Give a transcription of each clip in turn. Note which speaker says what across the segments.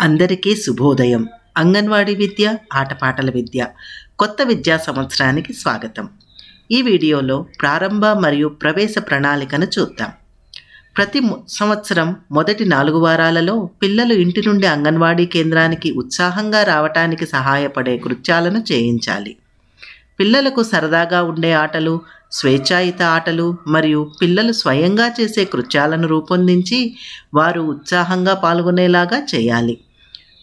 Speaker 1: అందరికీ శుభోదయం. అంగన్వాడీ విద్య ఆటపాటల విద్య. కొత్త విద్యా సంవత్సరానికి స్వాగతం. ఈ వీడియోలో ప్రారంభ మరియు ప్రవేశ ప్రణాళికను చూద్దాం. ప్రతి సంవత్సరం మొదటి నాలుగు వారాలలో పిల్లలు ఇంటి నుండి అంగన్వాడీ కేంద్రానికి ఉత్సాహంగా రావటానికి సహాయపడే కృత్యాలను చేయించాలి. పిల్లలకు సరదాగా ఉండే ఆటలు స్వేచ్ఛాయుత ఆటలు మరియు పిల్లలు స్వయంగా చేసే కృత్యాలను రూపొందించి వారు ఉత్సాహంగా పాల్గొనేలాగా చేయాలి.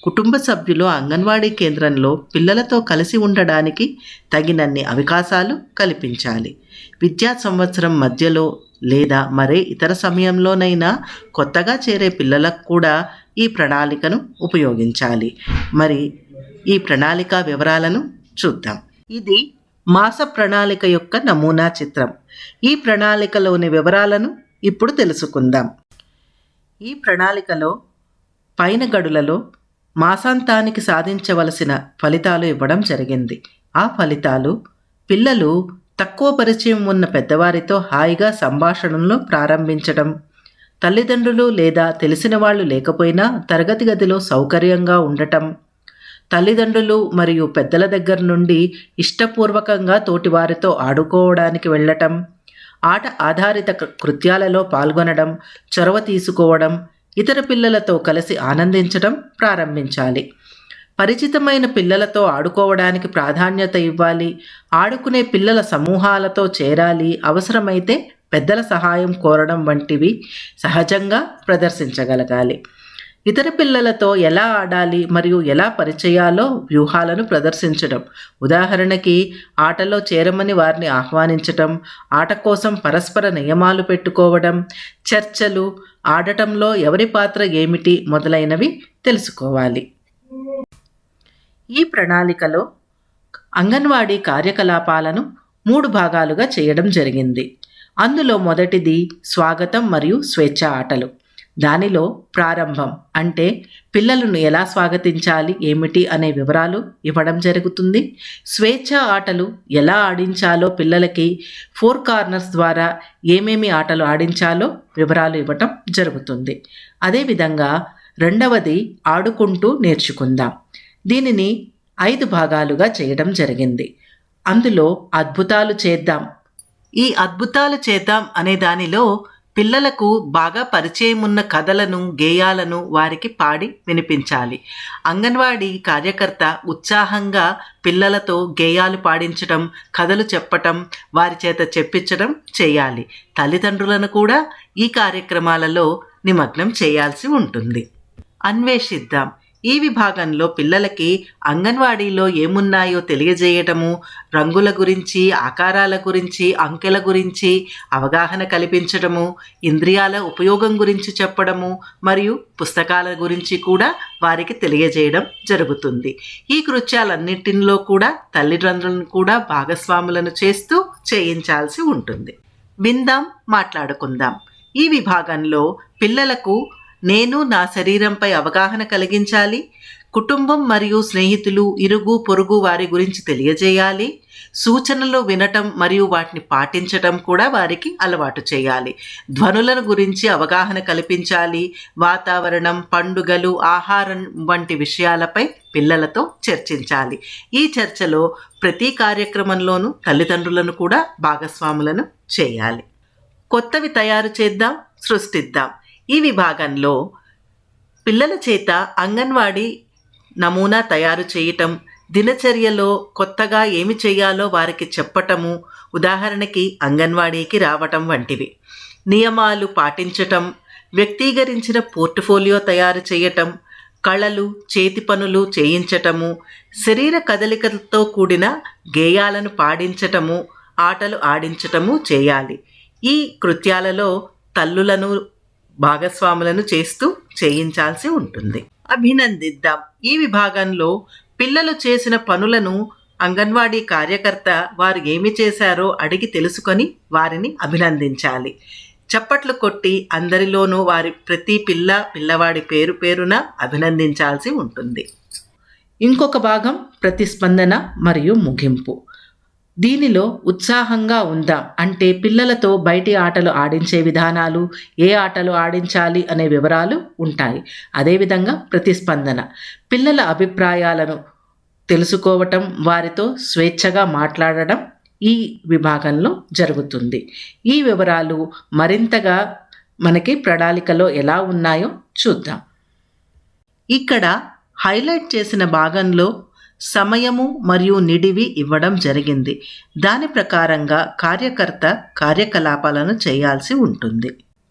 Speaker 1: కుటుంబ సభ్యులు అంగన్వాడీ కేంద్రంలో పిల్లలతో కలిసి ఉండడానికి తగినన్ని అవకాశాలు కల్పించాలి. విద్యా సంవత్సరం మధ్యలో లేదా మరే ఇతర సమయంలోనైనా కొత్తగా చేరే పిల్లలకు కూడా ఈ ప్రణాళికను ఉపయోగించాలి. మరి ఈ ప్రణాళిక వివరాలను చూద్దాం. ఇది మాస ప్రణాళిక యొక్క నమూనా చిత్రం. ఈ ప్రణాళికలోని వివరాలను ఇప్పుడు తెలుసుకుందాం. ఈ ప్రణాళికలో పైన గడులలో మాసాంతానికి సాధించవలసిన ఫలితాలు ఇవ్వడం జరిగింది. ఆ ఫలితాలు పిల్లలు తక్కువ పరిచయం ఉన్న పెద్దవారితో హాయిగా సంభాషణను ప్రారంభించడం తల్లిదండ్రులు లేదా తెలిసిన వాళ్ళు లేకపోయినా తరగతి గదిలో సౌకర్యంగా ఉండటం తల్లిదండ్రులు మరియు పెద్దల దగ్గర నుండి ఇష్టపూర్వకంగా తోటివారితో ఆడుకోవడానికి వెళ్ళటం ఆట ఆధారిత కృ- కృత్యాలలో పాల్గొనడం చొరవ తీసుకోవడం ఇతర పిల్లలతో కలిసి ఆనందించడం ప్రారంభించాలి. పరిచితమైన పిల్లలతో ఆడుకోవడానికి ప్రాధాన్యత ఇవ్వాలి. ఆడుకునే పిల్లల సమూహాలతో చేరాలి. అవసరమైతే పెద్దల సహాయం కోరడం వంటివి సహజంగా ప్రదర్శించగలగాలి. ఇతర పిల్లలతో ఎలా ఆడాలి మరియు ఎలా పరిచయాలో వ్యూహాలను ప్రదర్శించడం. ఉదాహరణకి ఆటలో చేరమని వారిని ఆహ్వానించటం ఆట కోసం పరస్పర నియమాలు పెట్టుకోవడం చర్చలు ఆడటంలో ఎవరి పాత్ర ఏమిటి మొదలైనవి తెలుసుకోవాలి. ఈ ప్రణాళికలో అంగన్వాడీ కార్యకలాపాలను మూడు భాగాలుగా చేయడం జరిగింది. అందులో మొదటిది స్వాగతం మరియు స్వేచ్ఛ ఆటలు. దానిలో ప్రారంభం అంటే పిల్లలను ఎలా స్వాగతించాలి ఏమిటి అనే వివరాలు ఇవ్వడం జరుగుతుంది. స్వేచ్ఛ ఆటలు ఎలా ఆడించాలో పిల్లలకి ఫోర్ కార్నర్స్ ద్వారా ఏమేమి ఆటలు ఆడించాలో వివరాలు ఇవ్వటం జరుగుతుంది. అదేవిధంగా రెండవది ఆడుకుంటూ నేర్చుకుందాం. దీనిని ఐదు భాగాలుగా చేయడం జరిగింది. అందులో అద్భుతాలు చేద్దాం. ఈ అద్భుతాలు చేద్దాం అనే దానిలో పిల్లలకు బాగా పరిచయం ఉన్న కథలను గేయాలను వారికి పాడి వినిపించాలి. అంగన్వాడీ కార్యకర్త ఉత్సాహంగా పిల్లలతో గేయాలు పాడించడం కథలు చెప్పటం వారి చేత చెప్పించడం చేయాలి. తల్లిదండ్రులను కూడా ఈ కార్యక్రమాలలో నిమగ్నం చేయాల్సి ఉంటుంది. అన్వేషిద్దాం. ఈ విభాగంలో పిల్లలకి అంగన్వాడీలో ఏమున్నాయో తెలియజేయటము రంగుల గురించి ఆకారాల గురించి అంకెల గురించి అవగాహన కల్పించడము ఇంద్రియాల ఉపయోగం గురించి చెప్పడము మరియు పుస్తకాల గురించి కూడా వారికి తెలియజేయడం జరుగుతుంది. ఈ కృత్యాలన్నింటిలో కూడా తల్లిదండ్రులను కూడా భాగస్వాములను చేస్తూ చేయించాల్సి ఉంటుంది. విందాం మాట్లాడుకుందాం. ఈ విభాగంలో పిల్లలకు నేను నా శరీరంపై అవగాహన కలిగించాలి. కుటుంబం మరియు స్నేహితులు ఇరుగు పొరుగు వారి గురించి తెలియజేయాలి. సూచనలు వినటం మరియు వాటిని పాటించటం కూడా వారికి అలవాటు చేయాలి. ధ్వనులను గురించి అవగాహన కల్పించాలి. వాతావరణం పండుగలు ఆహారం వంటి విషయాలపై పిల్లలతో చర్చించాలి. ఈ చర్చలో ప్రతి కార్యక్రమంలోనూ తల్లిదండ్రులను కూడా భాగస్వాములను చేయాలి. కొత్తవి తయారు చేద్దాం సృష్టిద్దాం. ఈ విభాగంలో పిల్లల చేత అంగన్వాడీ నమూనా తయారు చేయటం దినచర్యలో కొత్తగా ఏమి చేయాలో వారికి చెప్పటము ఉదాహరణకి అంగన్వాడీకి రావటం వంటివి. నియమాలు పాటించటం వ్యక్తీకరించిన పోర్ట్ఫోలియో తయారు చేయటం కళలు చేతి పనులు చేయించటము శరీర కదలికలతో కూడిన గేయాలను పాడించటము ఆటలు ఆడించటము చేయాలి. ఈ కృత్యాలలో తల్లులను భాగస్వాములను చేస్తూ చేయించాల్సి ఉంటుంది. అభినందిద్దాం. ఈ విభాగంలో పిల్లలు చేసిన పనులను అంగన్వాడీ కార్యకర్త వారు ఏమి చేశారో అడిగి తెలుసుకొని వారిని అభినందించాలి. చప్పట్లు కొట్టి అందరిలోనూ వారి ప్రతి పిల్ల పిల్లవాడి పేరు పేరున అభినందించాల్సి ఉంటుంది. ఇంకొక భాగం ప్రతిస్పందన మరియు ముగింపు. దీనిలో ఉత్సాహంగా ఉందాం. అంటే పిల్లలతో బయటి ఆటలు ఆడించే విధానాలు ఏ ఆటలు ఆడించాలి అనే వివరాలు ఉంటాయి. అదేవిధంగా ప్రతిస్పందన. పిల్లల అభిప్రాయాలను తెలుసుకోవటం వారితో స్వేచ్ఛగా మాట్లాడడం ఈ విభాగంలో జరుగుతుంది. ఈ వివరాలు మరింతగా మనకి ప్రణాళికలో ఎలా ఉన్నాయో చూద్దాం. ఇక్కడ హైలైట్ చేసిన భాగంలో సమయము మరియు నిడివి ఇవ్వడం జరిగింది. దాని ప్రకారంగా కార్యకర్త కార్యకలాపాలను చేయాల్సి ఉంటుంది.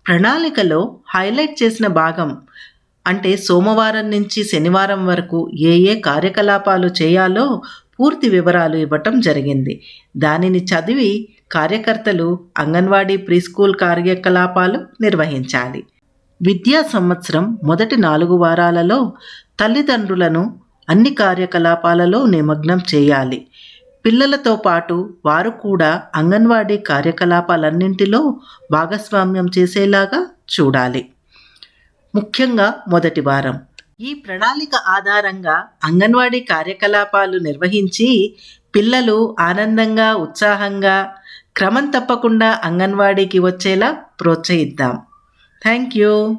Speaker 1: ప్రణాళికలో హైలైట్ చేసిన భాగం అంటే సోమవారం నుంచి శనివారం వరకు ఏ ఏ కార్యకలాపాలు చేయాలో పూర్తి వివరాలు ఇవ్వటం జరిగింది. దానిని చదివి కార్యకర్తలు అంగన్వాడీ ప్రీ స్కూల్ కార్యకలాపాలు నిర్వహించాలి. విద్యా సంవత్సరం మొదటి నాలుగు వారాలలో తల్లిదండ్రులను అన్ని కార్యకలాపాలలో నిమగ్నం చేయాలి. పిల్లలతో పాటు వారు కూడా అంగన్వాడీ కార్యకలాపాలన్నింటిలో భాగస్వామ్యం చేసేలాగా చూడాలి. ముఖ్యంగా మొదటి వారం. ఈ ప్రణాళిక ఆధారంగా అంగన్వాడీ కార్యకలాపాలు నిర్వహించి పిల్లలు ఆనందంగా ఉత్సాహంగా క్రమం తప్పకుండా అంగన్వాడీకి వచ్చేలా ప్రోత్సహిద్దాం. Thank you.